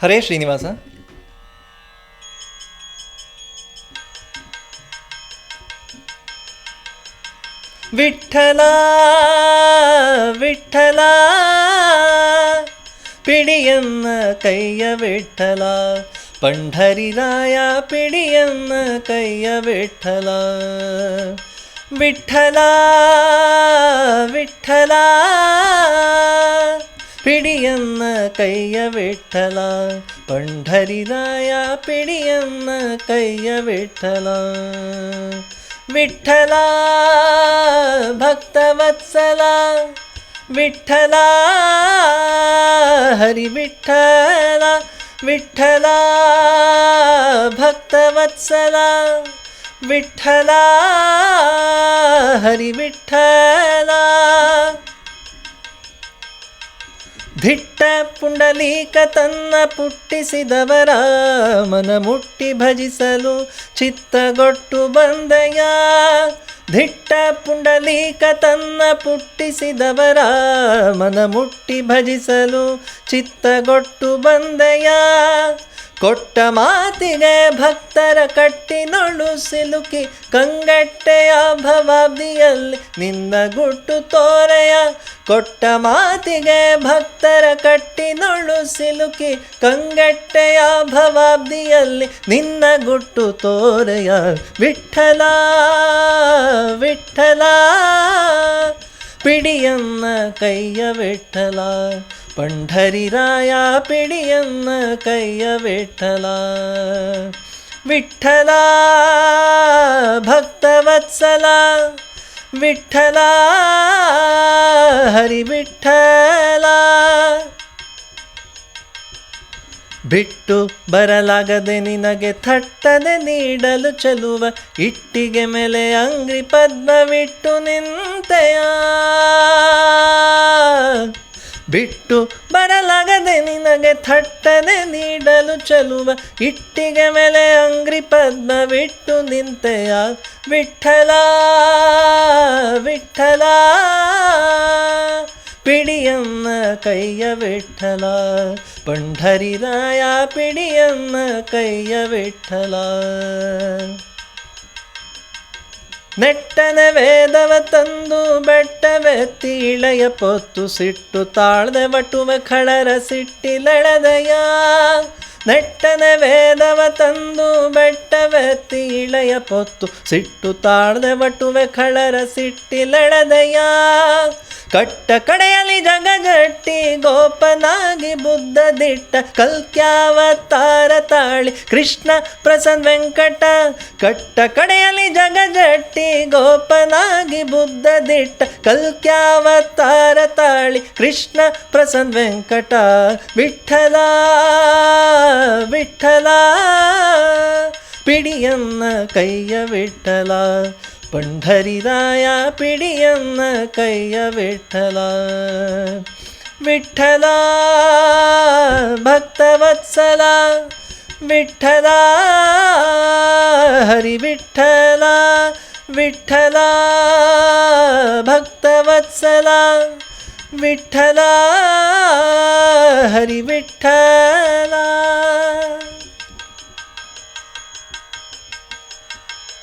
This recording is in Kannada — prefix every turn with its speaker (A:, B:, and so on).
A: ಹರೇ ಶ್ರೀನಿವಾಸ ವಿಠಲ ವಿಠಲ ಪಿಡಿಯನ್ನ ಕೈಯ ವಿಠಲ ಪಂಢರಿರಾಯ ಪಿಡಿಯನ್ನ ಕೈಯ ವಿಠಲ ವಿಠಲ ವಿಠಲ ಪಿಡಿಯನ್ನ ಕೈಯ ವಿಠಲ ಪಂಢರಿರಾಯ ಪಿಡಿಯನ್ನ ಕೈಯ ವಿಠಲ ವಿಠಲ ಭಕ್ತವತ್ಸಲ ವಿಠಲ ಹರಿ ವಿಠಲ ವಿಠಲ ಭಕ್ತವತ್ಸಲ ವಿಠಲ ಹರಿ ವಿಠಲ ಧಿಟ್ಟ ಪುಂಡಲೀಕ ತನ್ನ ಪುಟ್ಟಿಸಿದವರ ಮನ ಮುಟ್ಟಿ ಭಜಿಸಲು ಚಿತ್ತಗೊಟ್ಟು ಬಂದಯ. ದಿಟ್ಟ ಪುಂಡಲೀಕ ತನ್ನ ಪುಟ್ಟಿಸಿದವರ ಮನ ಮುಟ್ಟಿ ಭಜಿಸಲು ಚಿತ್ತಗೊಟ್ಟು ಬಂದಯ. ಕೊಟ್ಟ ಮಾತಿಗೆ ಭಕ್ತರ ಕಟ್ಟಿನೊಳು ಸಿಲುಕಿ ಕಂಗಟ್ಟೆಯ ಭವಾಬ್ದಿಯಲ್ಲಿ ನಿನ್ನ ಗುಟ್ಟು ತೋರೆಯ ಕೊಟ್ಟ ಮಾತಿಗೆ ಭಕ್ತರ ಕಟ್ಟಿನೊಳು ಸಿಲುಕಿ ಕಂಗಟ್ಟೆಯ ಭವಾಬ್ದಿಯಲ್ಲಿ ನಿನ್ನ ಗುಟ್ಟು ತೋರೆಯ. ವಿಠಲ ವಿಠಲ, ಪಿಡಿಯನ್ನ ಕೈಯ ವಿಠಲ ಪಂಢರಿರಾಯ ಪಿಡಿಯನ್ನ ಕೈಯ ವಿಠಲ ವಿಠಲ ಭಕ್ತವತ್ಸಲ, ವಿಠಲ ಹರಿ ವಿಠಲ ಬಿಟ್ಟು ಬರಲಾಗದೆ ನಿನಗೆ ಥಟ್ಟದೆ ನೀಡಲು ಚಲುವ ಇಟ್ಟಿಗೆ ಮೇಲೆ ಅಂಗ್ರಿ ಪದ್ಮವಿಟ್ಟು ನಿಂತೆಯ? ಬಿಟ್ಟು ಬರಲಾಗದೆ ನಿನಗೆ ಥಟ್ಟನೆ ನೀಡಲು ಚಲುವ ಇಟ್ಟಿಗೆ ಮೇಲೆ ಅಂಗ್ರಿ ಪದ್ಮ ಬಿಟ್ಟು ನಿಂತೆಯ ವಿಠಲ ವಿಠಲ. ಪಿಡಿಯನ್ನ ಕೈಯ ವಿಠಲ ಪಂಡರಿರಾಯ ಪಿಡಿಯನ್ನ ಕೈಯ ವಿಠಲ. ನೆಟ್ಟನೆ ವೇದವ ತಂದು ಇಳೆಯ ಪೊತ್ತು ಸಿಟ್ಟು, ತಾಳ್ದೆ ಬಟುವ ಖಳರ ಸಿಟ್ಟಿಲೆಳೆದಯ. ನೆಟ್ಟನೆ ವೇದವ ತಂದು ಬೆಟ್ಟವೆತ್ತಿ ಇಳೆಯ ಪೊತ್ತು ಸಿಟ್ಟು, ತಾಳ್ದೆ ಬಟುವೆ ಖಳರ ಸಿಟ್ಟಿಲೆಳೆದಯ. ಕಟ್ಟ ಕಡೆಯಲ್ಲಿ ಜಗಜಟ್ಟಿ ಗೋಪನಾಗಿ ಬುದ್ಧ ದಿಟ್ಟ ಕಲ್ಕ್ಯಾವತಾರ ತಾಳಿ ಕೃಷ್ಣ ಪ್ರಸನ್ನ ವೆಂಕಟ. ಕಟ್ಟ ಕಡೆಯಲ್ಲಿ ಜಗಜಟ್ಟಿ ಗೋಪನಾಗಿ ಬುದ್ಧ ದಿಟ್ಟ ಕಲ್ಕ್ಯಾವತಾರ ತಾಳಿ ಕೃಷ್ಣ ಪ್ರಸನ್ನ ವೆಂಕಟ. ವಿಠಲ ವಿಠಲ, ಪಿಡಿಯನ್ನ ಕೈಯ ವಿಠಲ ಪಂಢರಿರಾಯ ಪಿಡಿಯನ್ನ ಕೈಯ ವಿಠಲ. ವಿಠಲ ಭಕ್ತವತ್ಸಲ. ವಿಠಲ ಹರಿ ವಿಠಲ ವಿಠಲ ಭಕ್ತವತ್ಸಲ. ವಿಠಲ ಹರಿ ವಿಠಲ